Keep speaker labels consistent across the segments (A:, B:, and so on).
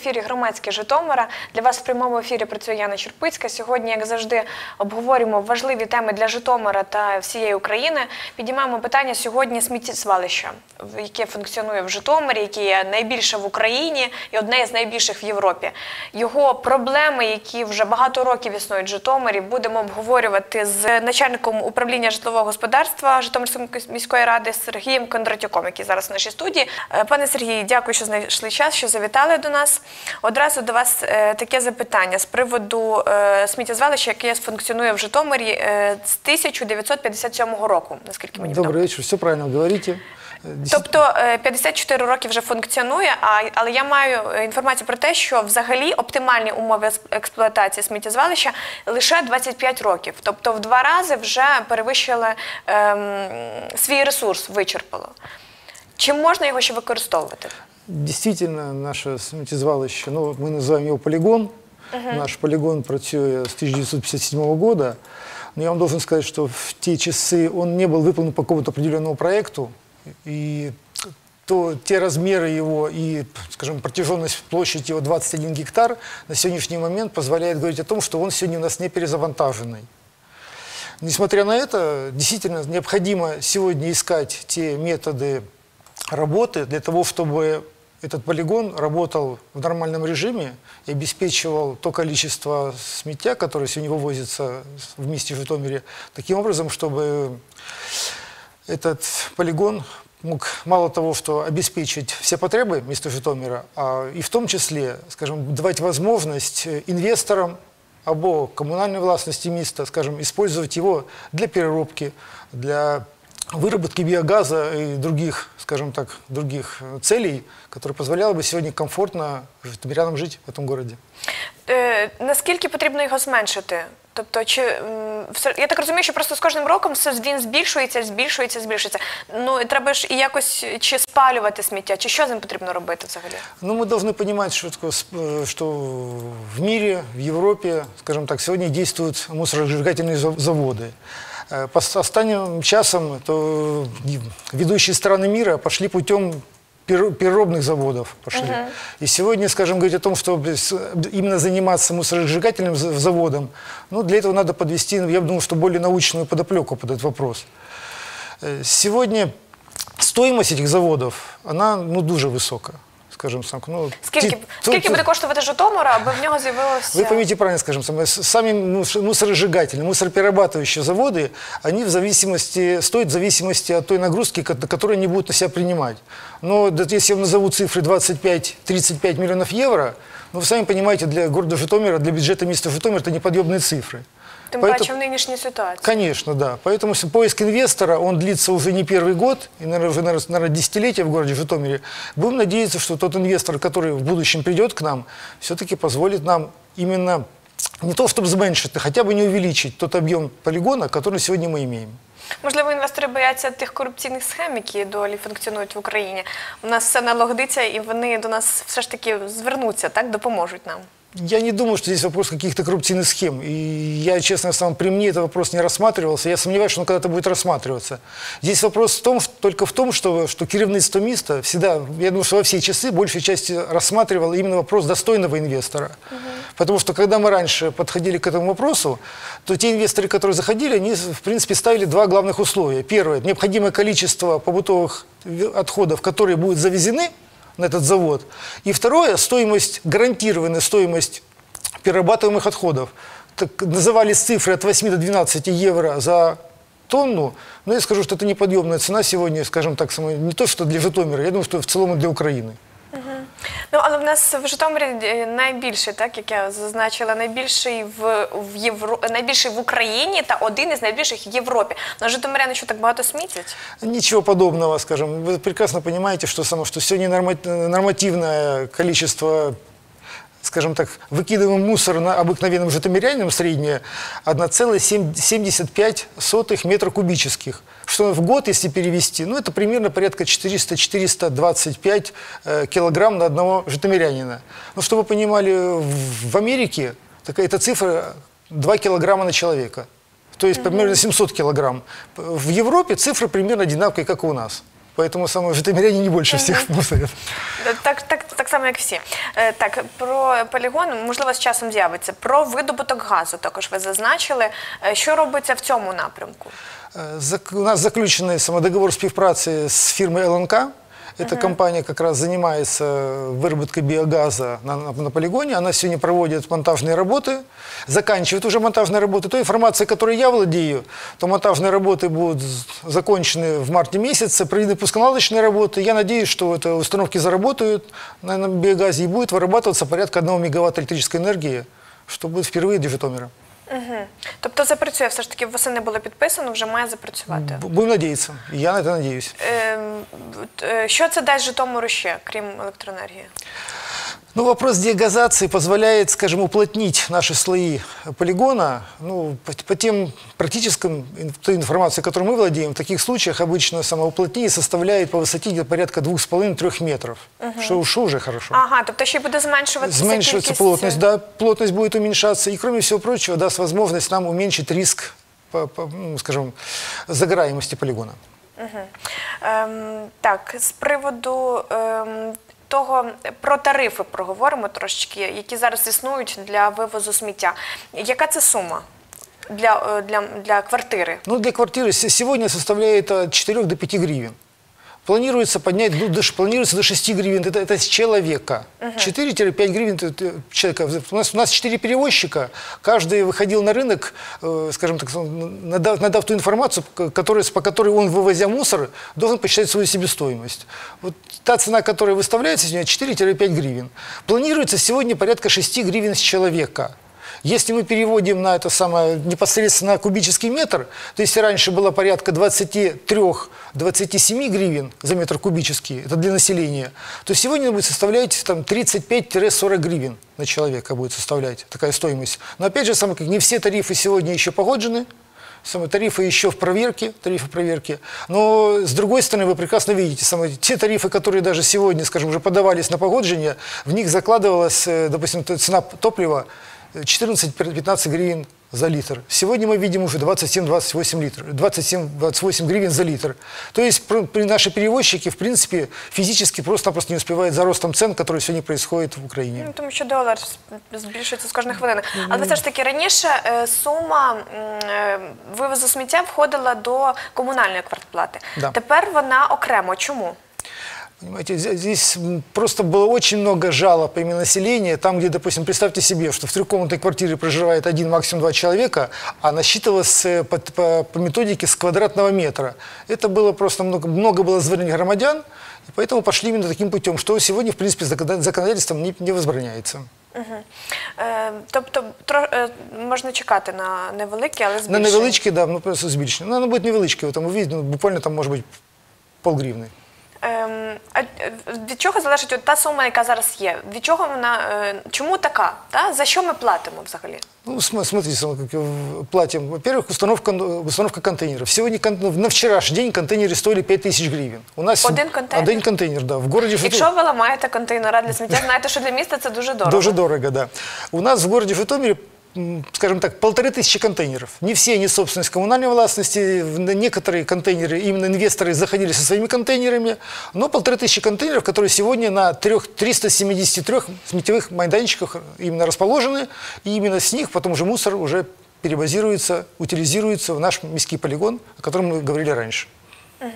A: ефірі громадське Житомира. Для вас в прямому ефірі працює Яна Черпицька. Сьогодні, як завжди, обговорюємо важливі теми для Житомира та всієї України. Підіймаємо питання сьогодні сміттєзвалища, в- яке функціонує в Житомирі, яке є найбільше в Україні і одне з найбільших в Європі. Його проблеми, які вже багато років існують в Житомирі, будемо обговорювати з начальником управління житлового господарства Житомирської міської ради Сергієм Кондратюком, який зараз в нашій студії. Е, Пане Сергію, дякую, що знайшли час, що завітали до нас. Одразу до вас е, таке запитання з приводу е, сміттєзвалища, яке функціонує в Житомирі е, з 1957 року, наскільки мені відомо.
B: Добрый вечер, все правильно говорите.
A: Тобто е, 54 роки вже функціонує, але я маю інформацію про те, що взагалі оптимальні умови експлуатації сміттєзвалища лише 25 років. Тобто в два рази вже перевищили ем, свій ресурс, вичерпало. Чи можна його ще використовувати?
B: Действительно, наше сміттєзвалище, ну, мы называем его полигон. Наш полигон працює с 1957 года. Но я вам должен сказать, что в те часы он не был выполнен по какому-то определенному проекту. И то, те размеры его и, скажем, протяженность площади его 21 гектар на сегодняшний момент позволяет говорить о том, что он сегодня у нас не перезавантаженный. Несмотря на это, действительно необходимо сегодня искать те методы работы для того, чтобы этот полигон работал в нормальном режиме и обеспечивал то количество сметя, которое сегодня вывозится в месте Житомире, таким образом, чтобы этот полигон мог мало того, что обеспечить все потребы места Житомира, а и в том числе, скажем, давать возможность инвесторам або коммунальной властности места, скажем, использовать его для переработки, для выработки биогаза и других, скажем так, других э, целей, которые позволяло бы сегодня комфортно житомирянам жить в этом городе.
A: Е, наскільки потрібно його зменшити? Тобто, чи м, все я так розумію, що просто з кожним роком все він збільшується, збільшується, збільшується. Ну і треба ж і якось чи спалювати сміття, чи що з ним потрібно робити взагалі?
B: Ну, мы должны понимать, что, такое, сп- э, что в мире, в Европе, скажем так, сегодня действуют мусоросжигательные зав- Э, останним часом то и ведущие страны мира пошли путем пере- переробных заводов. Пошли. И сегодня, скажем, говорить о том, чтобы с- именно заниматься мусоросжигательным за- заводом, ну, для этого надо подвести, я думаю, что более научную подоплеку под этот вопрос. Э, Сегодня стоимость этих заводов, она ну, дуже висока, скажем так. Ну,
A: Скільки,
B: ті-
A: скільки
B: тут-
A: буде коштувати Житомир, аби в нього з'явилося?
B: Вы поймите правильно, скажем, сам- с- сами мус- мусоросжигательные, мусороперерабатывающие заводы, они в зависимости, стоят в зависимости от той нагрузки, ко- которую они будут на себя принимать. Но да, если я вам назову цифры 25-35 миллионов евро, ну, вы сами понимаете, для города Житомира, для бюджета места Житомир это неподъемные цифры.
A: Тим
B: Поэтому-
A: паче в нинішній ситуації.
B: Конечно, да. Поэтому с- поиск инвестора, он длится уже не первый год, и, наверное, уже, наверное, наверное, десятилетия в городе Житомире. Будем надеяться, что тот инвестор, который в будущем придет к нам, все-таки позволит нам именно не то, чтобы зменшить, а хотя бы не увеличить тот объем полигона, который сегодня мы имеем.
A: Можливо, інвестори бояться тих корупційних схем, які долі функціонують в Україні. У нас все налагодиться, і вони до нас все ж таки звернуться, так допоможуть нам.
B: Я не думаю, что здесь вопрос каких-то коррупционных схем. И я, честно, сам при мне этот вопрос не рассматривался. Я сомневаюсь, что он когда-то будет рассматриваться. Здесь вопрос в том, только в том, что, что керівництво места всегда, я думаю, что во все часы, большей части рассматривало именно вопрос достойного инвестора. Потому что когда мы раньше подходили к этому вопросу, то те инвесторы, которые заходили, они, в принципе, ставили два главных условия. Первое – необходимое количество побытовых ви- отходов, которые будут завезены на этот завод. И второе, стоимость, гарантированная стоимость перерабатываемых отходов. Так, назывались цифры от 8 до 12 евро за тонну, но я скажу, что это неподъемная цена сегодня, скажем так, не то, что для Житомира, я думаю, что в целом и для Украины.
A: Ну але в нас в Житомирі е, найбільший, так як я зазначила, найбільший в, в Євро... найбільший в Україні та один із найбільших в Європі. На Житомиряни що так багато смітять?
B: Ничего подобного, скажем. Вы прекрасно понимаете, что, само, что сегодня норма- нормативное количество скажем так, выкидываем мусор на обыкновенным житомирянином среднее 1,75 метра кубических. Что в год, если перевести, ну это примерно порядка 400-425 э, килограмм на одного житомирянина. Но чтобы вы понимали, в, в Америке такая эта цифра 2 килограмма на человека. То есть примерно 700 килограмм. В Европе цифры примерно одинаковые, как и у нас. Поэтому самые житомиряне не больше всех мусорят.
A: Так, так, так само, як всі. Е, Так, про полігон, можливо, з часом з'явиться. Про видобуток газу також ви зазначили. Е, Що робиться в цьому напрямку?
B: Э, зак- У нас заключенный самодоговор співпраці с фирмой ЛНК. Эта компания как раз занимается выработкой биогаза на, на, на полигоне. Она сегодня проводит монтажные работы, заканчивает уже монтажные работы. Той информацией, которой я владею, то монтажные работы будут закончены в марте месяце, проведены пусконаладочные работы. Я надеюсь, что это установки заработают на, на биогазе и будет вырабатываться порядка 1 мегаватта электрической энергии, что будет впервые для Житомира.
A: Угу. Тобто запрацює, все ж таки восени було підписано, вже має запрацювати.
B: Будемо надіятися. Я на це надіюсь.
A: Ем, е, Що це дасть Житомиру ще, крім електроенергії?
B: Ну, вопрос деагазации позволяет, скажем, уплотнить наши слои полигона. Ну, по, по тем практическим той информации, которой мы владеем, в таких случаях обычно самоуплотнение составляет по высоте где-то порядка 2,5-3 метров, что уж уже хорошо.
A: Ага, тобто ще й буде зменшуватися
B: Зменшивается
A: кількість...
B: плотность, да, плотность будет уменьшаться, и, кроме всего прочего, даст возможность нам уменьшить риск, по, по, скажем, загораемости полигона.
A: Ем, так, з приводу ем, того про тарифи проговоримо трошечки, які зараз існують для вивозу сміття. Яка це сума для, е, для, для квартири?
B: Ну, для квартиры сегодня составляет от 4 до 5 гривен. Планируется поднять, ну, до, ш- планируется до 6 гривен, это, это с человека. 4-5 гривен это- человека. У нас, у нас 4 перевозчика, каждый выходил на рынок, э, скажем так, надав, надав ту информацию, которая, по которой он, вывозя мусор, должен посчитать свою себестоимость. Вот та цена, которая выставляется сегодня, 4-5 гривен. Планируется сегодня порядка 6 гривен с человека. Если мы переводим на это самое непосредственно на кубический метр, то если раньше было порядка 23-27 гривен за метр кубический, это для населения, то сегодня будет составлять там 35-40 гривен на человека будет составлять такая стоимость. Но опять же, самое, не все тарифы сегодня еще погоджены, Самые тарифы еще в проверке, тарифы проверки. Но с другой стороны, вы прекрасно видите, самые, те тарифы, которые даже сегодня, скажем, уже подавались на погоджение, в них закладывалась, э, допустим, цена топлива 14-15 гривен за литр. Сегодня мы видим уже 27-28 литров, 27-28 гривен за литр. То есть наши перевозчики, в принципе, физически просто-напросто не успевают за ростом цен, который сегодня происходит в Украине.
A: Ну, тому що долар с- збільшується з кожної хвилини. Але все ж таки раніше е, сума е, вивозу сміття входила до комунальної квартплати.
B: Да.
A: Тепер вона окремо. Чому?
B: Понимаете, зя- здесь м, просто было очень много жалоб именно населения, там, где, допустим, представьте себе, что в трехкомнатной квартире проживает один, максимум два человека, а насчитывалось э, по, по- по методике с квадратного метра. Это было просто много, много было звернений громадян, и поэтому пошли именно таким путем, что сегодня, в принципе, законода- законодательством не, не возбраняется.
A: Е, тобто тро, е, можна чекати на невеликі, але
B: На
A: збільшення.
B: невеличке, да, ну просто збільшення. Ну, оно будет невеличке, вот там увидите, ну, буквально там может быть полгривны.
A: Ем, а е, від чого залежить от та сума, яка зараз є? Від чого вона е, чому така? Та? За що ми платимо взагалі?
B: Ну, см- смотрите, как платим. Во-первых, установка, установка контейнеров. Сегодня, ну, на вчерашний день контейнеры стоили 5000 гривен. У нас
A: Один контейнер?
B: Один контейнер, да. В городе Житомир-
A: Якщо ви ламаєте контейнера для сміття, знаєте, що для міста це дуже дорого.
B: Дуже дорого, да. У нас в городе Житомире, скажем так, полторы тысячи контейнеров. Не все они собственность коммунальной властности. Некоторые контейнеры, именно инвесторы заходили со своими контейнерами. Но полторы тысячи контейнеров, которые сегодня на трех, 373 сметевых майданчиках именно расположены. И именно с них потом уже мусор уже перебазируется, утилизируется в наш міський полигон, о котором мы говорили раньше.
A: Ем,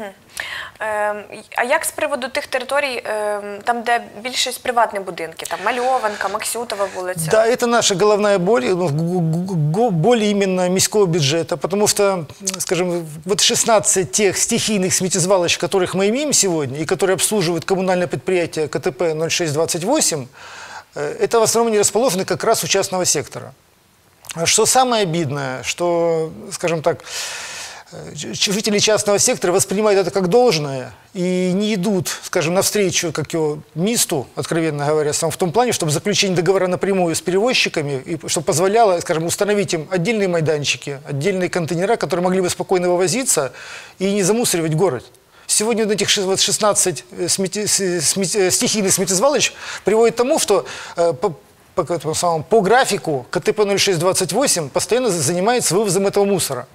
A: а як з приводу тих територій, ем, там, де більшість приватні будинки, там Мальованка, Максютова вулиця?
B: Да, это наша головная боль, ну, г- г- г- боль именно міського бюджета, потому что, скажем, вот 16 тех стихийных сметизвалищ, которых мы имеем сегодня, и которые обслуживают коммунальное предприятие КТП 0628, э, это в основном не расположены как раз у частного сектора. А Что самое обидное, что, скажем так, э, ч- жители частного сектора воспринимают это как должное и не идут, скажем, навстречу как его МИСТу, откровенно говоря, сам в том плане, чтобы заключение договора напрямую с перевозчиками, и чтобы позволяло, скажем, установить им отдельные майданчики, отдельные контейнера, которые могли бы спокойно вывозиться и не замусоривать город. Сегодня вот этих шест- вот 16 э, смети- смети- стихийных сметизвалищ приводит к тому, что э, по, по, самому- по графику КТП 0628 постоянно за- занимается вывозом этого мусора.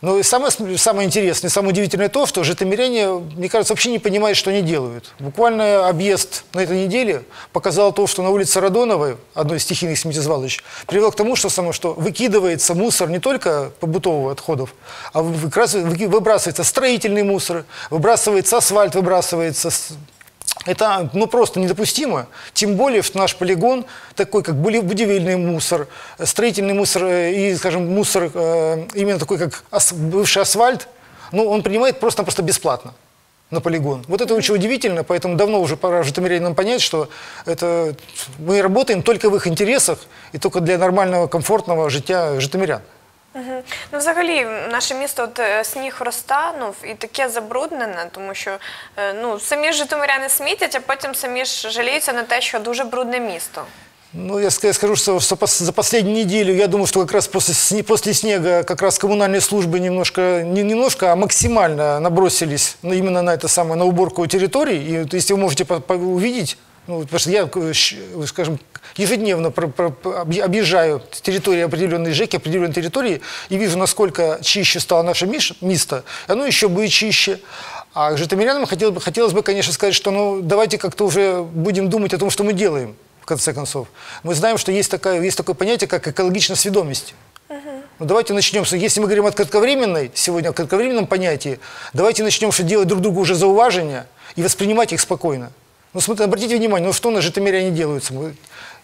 B: Но и самое, самое интересное, самое удивительное то, что житомиряне, мне кажется, вообще не понимают, что они делают. Буквально объезд на этой неделе показал то, что на улице Радоновой, одной из стихийных сметизвалищ, привело к тому, что, само, что выкидывается мусор не только побытовых отходов, а выбрасывается строительный мусор, выбрасывается асфальт, выбрасывается это ну, просто недопустимо. Тем более, что наш полигон такой, как будивельный мусор, э, строительный мусор э, и, скажем, мусор э, именно такой, как ас- бывший асфальт, ну, он принимает просто-напросто бесплатно на полигон. Вот это очень удивительно, поэтому давно уже пора житомирянам понять, что это мы работаем только в их интересах и только для нормального, комфортного життя житомирян.
A: Мгм. Ну, взагалі, наше місто от е, сніг розтанув і таке забруднене, тому що е, ну самі ж житомиряни смітять, а потім самі ж жаліються на те, що дуже брудне місто.
B: Ну, я ска- я скажу, что, что пос- за последнюю неделю, я думаю, что как раз после, сне- после снега как раз коммунальные службы немножко, не немножко, а максимально набросились на- именно на это самое, на уборку территорий. И вот если вы можете по- по- увидеть, ну, потому что я, э, щ- скажем, ежедневно про- про- про- объ- объезжаю территории определенной ЖЭКи, определенной территории, и вижу, насколько чище стало наше место, и оно еще будет чище. А житомирянам хотелось бы, хотелось бы, конечно, сказать, что ну, давайте как-то уже будем думать о том, что мы делаем в конце концов. Мы знаем, что есть, такая, есть такое понятие, как экологичная сведомость. Ну, давайте начнем, если мы говорим о кратковременной, сегодня о кратковременном понятии, давайте начнем что делать друг другу уже зауважения и воспринимать их спокойно. Ну, смотрите, обратите внимание, ну что на житомиряне делаются?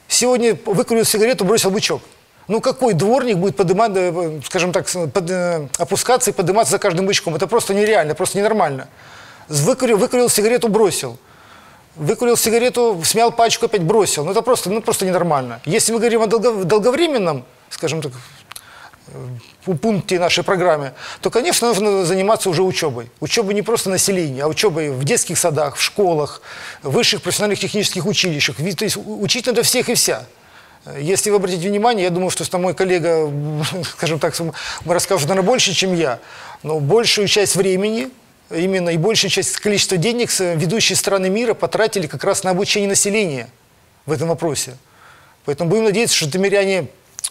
B: Сегодня выкурил сигарету, бросил бычок. Ну какой дворник будет поднимать, э, скажем так, под- э, опускаться и подниматься за каждым бычком? Это просто нереально, просто ненормально. Выкурил, выкурил сигарету, бросил. Выкурил сигарету, смял пачку, опять бросил. Ну это просто, ну, просто ненормально. Если мы говорим о долго- долговременном, скажем так, пункте нашей программы, то, конечно, нужно заниматься уже учебой. Учебой не просто населения, а учебой в детских садах, в школах, высших профессиональных технических училищах. То есть учить надо всех и вся. Если вы обратите внимание, я думаю, что что мой коллега, скажем так, расскажет, наверное, больше, чем я, но большую часть времени именно и большую часть количества денег ведущие страны мира потратили как раз на обучение населения в этом вопросе. Поэтому будем надеяться, что житомиряне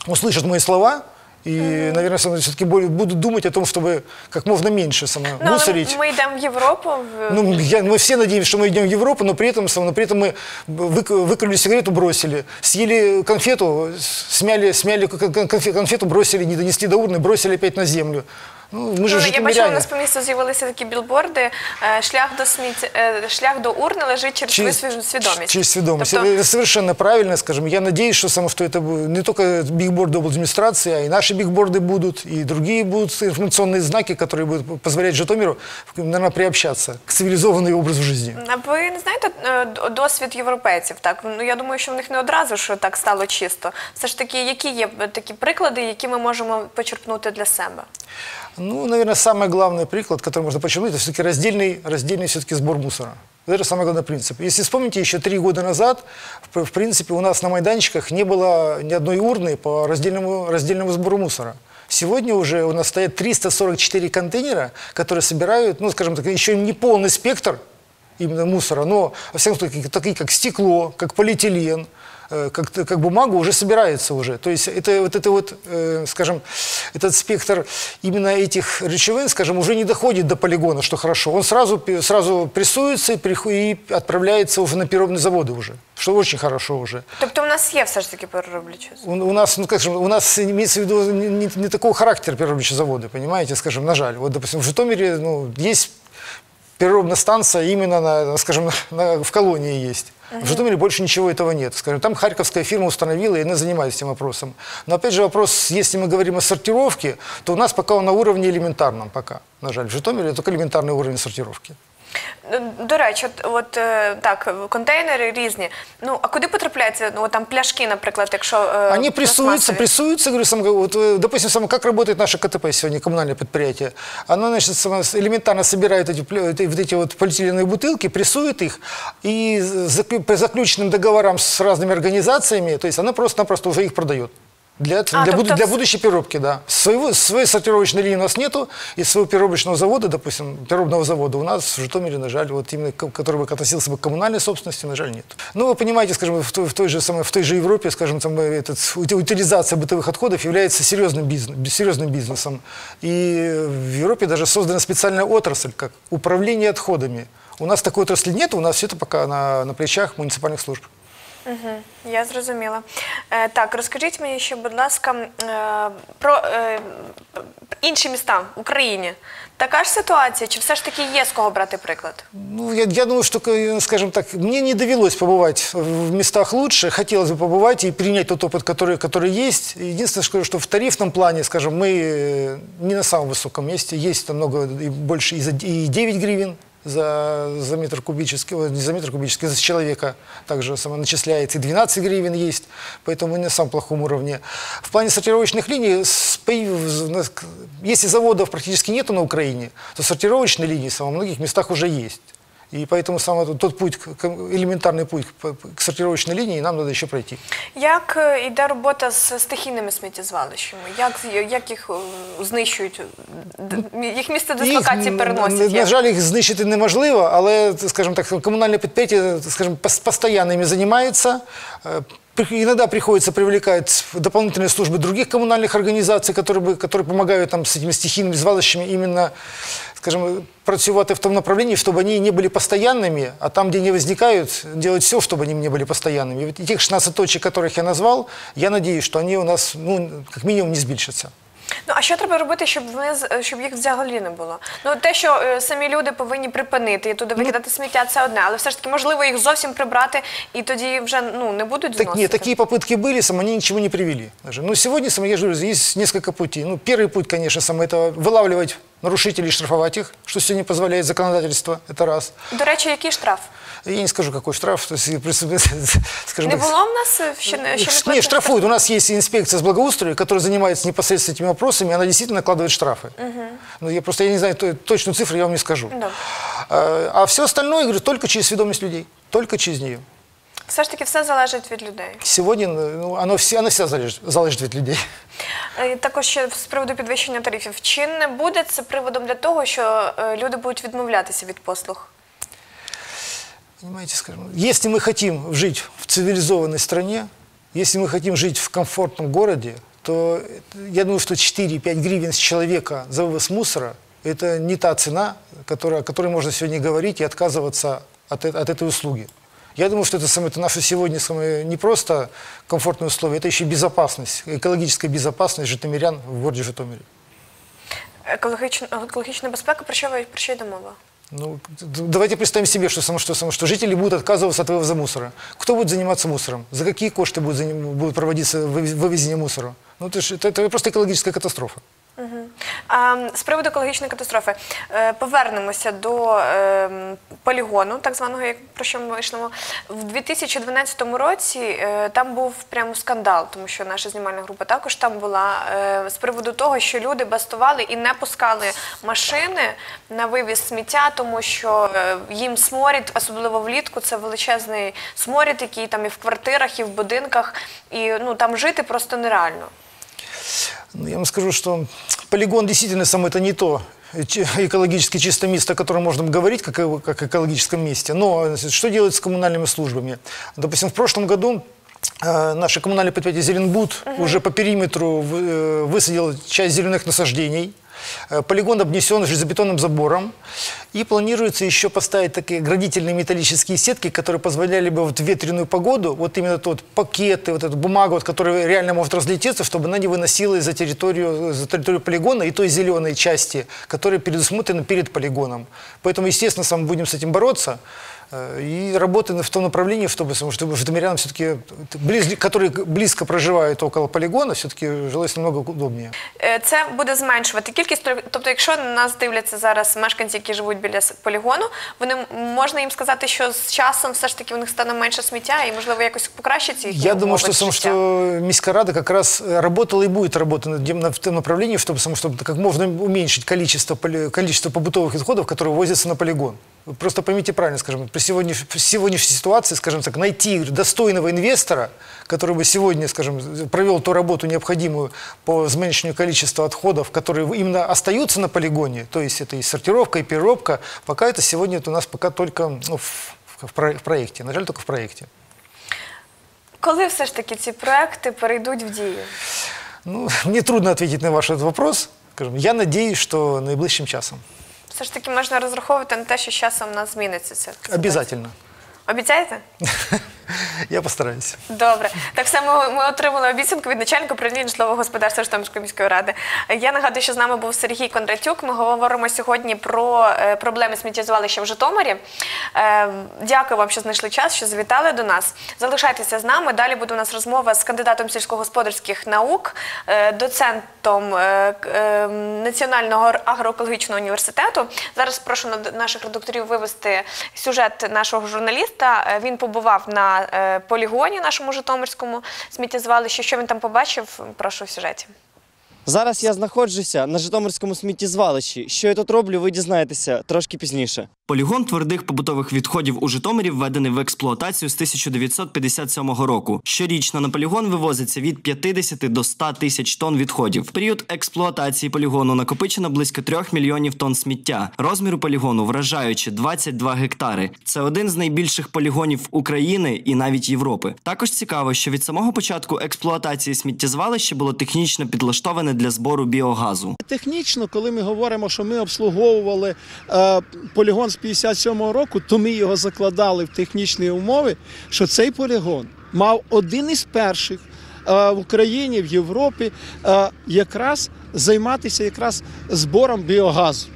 B: услышат мои слова и, наверное, все-таки будут думать о том, чтобы как можно меньше само,
A: Ну, але
B: мусорить.
A: ми йдемо в Європу. в-
B: Ну, я- мы все надеемся, что мы идем в Европу, но при этом, но при этом мы вык- выкурили сигарету, бросили, съели конфету, смяли, смяли кон- конфе- конфету, бросили, не донесли до урны, бросили опять на землю. Ну, мы же
A: Ну, я бачила, у
B: житомиряне.
A: нас по місту з'явилися такі білборди. е, Шлях до сміття, е, шлях до урни лежить через свою сві- свідомість.
B: Через сведомость.
A: Тобто,
B: Это совершенно правильно, скажем. Я надеюсь, что, само, что это будет не только бигборды администрации, а и наши бигборды будут, и другие будут информационные знаки, которые будут позволять Житомиру, наверное, приобщаться к цивилизованному образу жизни.
A: А ви не знаєте е, д- досвід європейців? Так ну я думаю, що в них не одразу що так стало чисто. Все ж таки, які є е, такі приклади, які ми можемо почерпнути для себе?
B: Ну, наверное, самый главный приклад, который можно подчеркнуть, это все-таки раздельный, раздельный все-таки сбор мусора. Это самый главный принцип. Если вспомните, еще три года назад, в, в принципе, у нас на майданчиках не было ни одной урны по раздельному, раздельному сбору мусора. Сегодня уже у нас стоят 344 контейнера, которые собирают, ну, скажем так, еще не полный спектр именно мусора, но, во всяком случае, такие, как стекло, как полиэтилен, как, как бумага уже собирается уже. То есть это вот это вот, э, скажем, этот спектр именно этих речевин, скажем, уже не доходит до полигона, что хорошо. Он сразу, сразу прессуется и, приху- и отправляется уже на переробные заводы уже, что очень хорошо уже.
A: Тобто, у нас є все ж таки перероблюючі.
B: У, у нас, ну как же, у нас имеется в виду не, не- не такого характера переработчие заводы, понимаете, скажем, на жаль. Вот, допустим, в Житомире, ну, есть переробная станция именно, на, скажем, на- в колонии есть. В Житомире больше ничего этого нет. Скажем, там харьковская фирма установила, и она занимается этим вопросом. Но опять же вопрос, если мы говорим о сортировке, то у нас пока он на уровне элементарном пока. На жаль, в Житомире только элементарный уровень сортировки.
A: Е, До речі, от, от е, так, контейнери різні. Ну а куди потрапляються? Ну от там пляшки, наприклад, якщо е,
B: Они прессуются,
A: пластмасові?
B: прессуются, говорю, сам, вот, э, допустим, сам, как работает наше КТП сегодня, коммунальное предприятие. Оно, значит, само- элементарно собирает эти, плё- эти- вот эти вот полиэтиленовые бутылки, прессует их, и заклю- по заключенным договорам с разными организациями, то есть она просто-напросто уже их продает. Для,
A: А,
B: для, буду- для будущей переработки, да. Своего, своей сортировочной линии у нас нету, и своего переработочного завода, допустим, переробного завода у нас в Житомире, на жаль, вот именно, который бы относился бы к коммунальной собственности, на жаль, нет. Ну, вы понимаете, скажем, в той, в той же, самой, в той же Европе, скажем, там, э, этот, ути- утилизация бытовых отходов является серьезным, бизнес, серьезным бизнесом. И в Европе даже создана специальная отрасль, как управление отходами. У нас такой отрасли нет, у нас все это пока на, на плечах муниципальных служб.
A: Угу, я зрозуміла. Е, так, розкажіть мені ще, будь ласка, е, про е, інші міста в Україні. Така ж ситуація, чи все ж таки є з кого брати приклад?
B: Ну, я, я думаю, что, э, скажем так, мне не довелось побывать в местах лучше. Хотелось бы побывать и принять тот опыт, который, который есть. Единственное, скажу, что в тарифном плане, скажем, мы э, не на самом высоком месте. Есть там много, и больше и, за, и 9 гривен За, за метр кубический, не за метр кубический, за человека также само начисляется, и 12 гривен есть, поэтому мы на самом плохом уровне. В плане сортировочных линий, если заводов практически нету на Украине, то сортировочные линии во многих местах уже есть. И поэтому самый тот- тот путь, к- к- элементарный путь к, к сортировочной линии нам надо еще пройти.
A: Як е, йде робота з стихійними сміттєзвалищами? Як, з- як їх е, знищують? Д- Їх місце дислокації
B: Їх,
A: переносять?
B: На, на
A: Як?
B: жаль, їх знищити неможливо, але, скажімо так, комунальне підприємство, скажімо, пос- постійно ими займається. Э, при- Иногда приходится привлекать дополнительные службы других коммунальных организаций, которые, бы, которые помогают нам с этими стихийными звалищами именно, скажем, працювати в том направлении, чтобы они не были постоянными, а там, где они возникают, делать все, чтобы они не были постоянными. И вот тех 16 точек, которых я назвал, я надеюсь, что они у нас, ну, как минимум, не збільшаться.
A: Ну а що треба робити, щоб вони з- щоб їх взагалі не було? Ну те, що е, самі люди повинні припинити і туди викидати сміття, це одне, але все ж таки можливо їх зовсім прибрати, і тоді вже ну не будуть
B: Так,
A: зносити.
B: нет, такие попытки были, сам они ничего не привели. Даже. Но сегодня, сам, я же говорю, есть несколько путей. Ну, первый путь, конечно, сам, это вылавливать нарушителей, штрафовать их, что сегодня позволяет законодательство, это раз.
A: До речі, який штраф?
B: Я не скажу, какой штраф, то есть, скажем
A: Не
B: так,
A: було в нас е, ще не ще не
B: не,
A: платили
B: штрафуют. У нас есть инспекция с благоустройства, которая занимается непосредственно этими вопросами, и она действительно накладывает штрафы. Ну, я просто я не знаю то- точную цифру, я вам не скажу.
A: Добре.
B: А, а все остальное, говорю, только через сведомость людей, только через нее.
A: Все ж таки все залежить від людей.
B: Сегодня ну, оно, все, оно вся залежит, залежит от людей.
A: Е, Також ще з приводу підвищення тарифів. Чи не буде це приводом для того, що е, люди будуть відмовлятися від послуг?
B: Понимаете, скажем, если мы хотим жить в цивилизованной стране, если мы хотим жить в комфортном городе, то я думаю, что 4-5 гривен с человека за вывоз мусора – это не та цена, которая, о которой можно сегодня говорить и отказываться от, от этой услуги. Я думаю, что это, самое, это наше сегодня самое, не просто комфортные условия, это еще безопасность, экологическая безопасность житомирян в городе Житомире.
A: Екологічна, екологічна безпека, про що про що йде мова?
B: Ну, давайте представим себе, что, что, само, что жители будут отказываться от вывоза мусора. Кто будет заниматься мусором? За какие кошты будет, будет проводиться вывез- вывезение мусора? Ну, это, ж- это, это просто экологическая катастрофа.
A: А, з приводу екологічної катастрофи е, повернемося до е, полігону, так званого, як про що ми йшло. В 2012 році е, там був прямо скандал, тому що наша знімальна група також там була е, з приводу того, що люди бастували і не пускали машини на вивіз сміття, тому що е, їм сморід, особливо влітку, це величезний сморід, який там і в квартирах, і в будинках, і ну там жити просто нереально.
B: Ну, Я вам скажу, что полигон действительно сам это не то экологически чистое место, о котором можно говорить, как, о- как о экологическом месте. Но что делать с коммунальными службами? Допустим, в прошлом году э, наше коммунальное предприятие «Зеленбуд» уже по периметру э, высадило часть зеленых насаждений. Э, Полигон обнесен железобетонным забором. И планируется еще поставить такие оградительные металлические сетки, которые позволяли бы вот ветреную погоду, вот именно тот пакеты, вот эту бумагу, вот, которая реально может разлететься, чтобы она не выносила за территорию, за территорию полигона и той зеленой части, которая предусмотрена перед полигоном. Поэтому, естественно, сам будем с этим бороться и работаем в том направлении, чтобы, чтобы житомирянам все-таки, которые близко проживают около полигона, все-таки жилось намного удобнее.
A: Е, Це буде зменшувати кількість. Тобто, якщо нас дивляться зараз мешканці, які живуть біля с- полігону, вони м- можна їм сказати, що з часом все ж таки у них стане менше сміття і можливо якось покращиться їхні
B: Я думаю,
A: умови
B: что, сам,
A: життя.
B: что Миська как раз э, работала и будет работать над тем- на- в том направлении, чтобы, сам- чтобы как можно уменьшить количество, поли- количество побытовых отходов, которые возятся на полигон. Просто поймите правильно, скажем, при сегодняш- при сегодняшней ситуации, скажем так, найти достойного инвестора, который бы сегодня, скажем, провел ту работу необходимую по зменшению количества отходов, которые именно остаются на полигоне, то есть это и сортировка, и переробка, пока это сегодня это у нас пока только ну, в, в в проекте, на жаль, только в проекте.
A: Коли все ж таки ці проекти перейдуть в дію?
B: Ну, мне трудно ответить на ваш этот вопрос. Скажем, я надеюсь, что наиближчим часом.
A: Все ж таки можна розраховувати на те, що з часом у нас зміниться це.
B: Обязательно.
A: Обіцяєте?
B: Я постараюсь.
A: Добре, так само ми отримали обіцянку від начальника управління житлового господарства Житомирської міської ради. Я нагадую, що з нами був Сергій Кондратюк. Ми говоримо сьогодні про е, проблеми сміттєзвалища в Житомирі. Е, Дякую вам, що знайшли час, що завітали до нас. Залишайтеся з нами. Далі буде у нас розмова з кандидатом сільськогосподарських наук, е, доцентом Національного агроекологічного університету. Зараз прошу наших редакторів вивести сюжет нашого журналіста. Він побував на е, полігоні нашому Житомирському сміттєзвалищі. Що він там побачив? Прошу в сюжеті.
C: Зараз я знаходжуся на Житомирському сміттєзвалищі. Що я тут роблю, ви дізнаєтеся трошки пізніше.
D: Полігон твердих побутових відходів у Житомирі введений в експлуатацію з 1957 року. Щорічно на полігон вивозиться від 50 до 100 тисяч тонн відходів. В період експлуатації полігону накопичено близько 3 мільйонів тонн сміття. Розміру полігону вражаючи 22 гектари. Це один з найбільших полігонів України і навіть Європи. Також цікаво, що від самого початку експлуатації сміттєзвалище було технічно підлаштоване для збору біогазу.
E: Технічно, коли ми говоримо, що ми обслуговували е, полігон з 57-го року, то ми його закладали в технічні умови, що цей полігон мав один із перших е, в Україні, в Європі, е, якраз займатися якраз збором біогазу.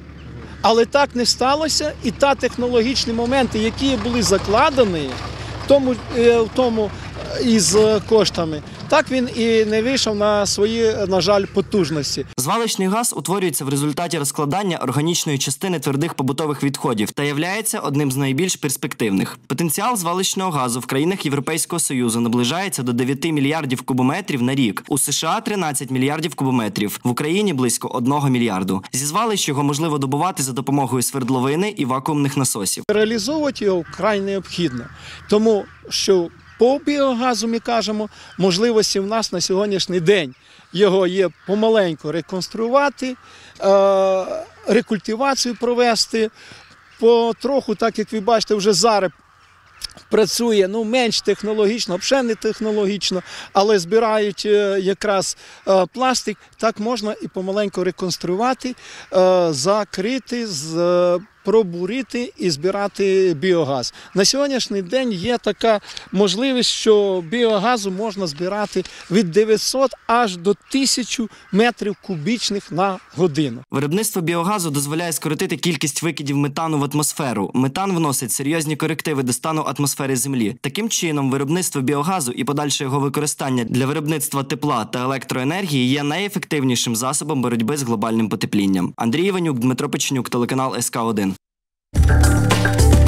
E: Але так не сталося, і та технологічні моменти, які були закладені в тому, із коштами, так він і не вийшов на свої, на жаль, потужності.
D: Звалищний газ утворюється в результаті розкладання органічної частини твердих побутових відходів та являється одним з найбільш перспективних. Потенціал звалищного газу в країнах Європейського союзу наближається до 9 мільярдів кубометрів на рік. У США 13 мільярдів кубометрів, в Україні близько 1 мільярду. Зі звалищ його можливо добувати за допомогою свердловини і вакуумних насосів.
E: Реалізовувати його вкрай необхідно, тому що по біогазу ми кажемо, можливості в нас на сьогоднішній день його є помаленьку реконструювати, е, рекультивацію провести. Потроху, так як ви бачите, вже зараз працює ну, менш технологічно, взагалі не технологічно, але збирають е, якраз е, пластик, так можна і помаленьку реконструювати, закрити, з, пробурити і збирати біогаз. На сьогоднішній день є така можливість, що біогазу можна збирати від 900 аж до 1000 метрів кубічних на годину.
D: Виробництво біогазу дозволяє скоротити кількість викидів метану в атмосферу. Метан вносить серйозні корективи до стану атмосфери Землі. Таким чином, виробництво біогазу і подальше його використання для виробництва тепла та електроенергії є найефективнішим засобом боротьби з глобальним потеплінням. Андрій Іванюк, Дмитро Печенюк, телеканал СК 1あっ!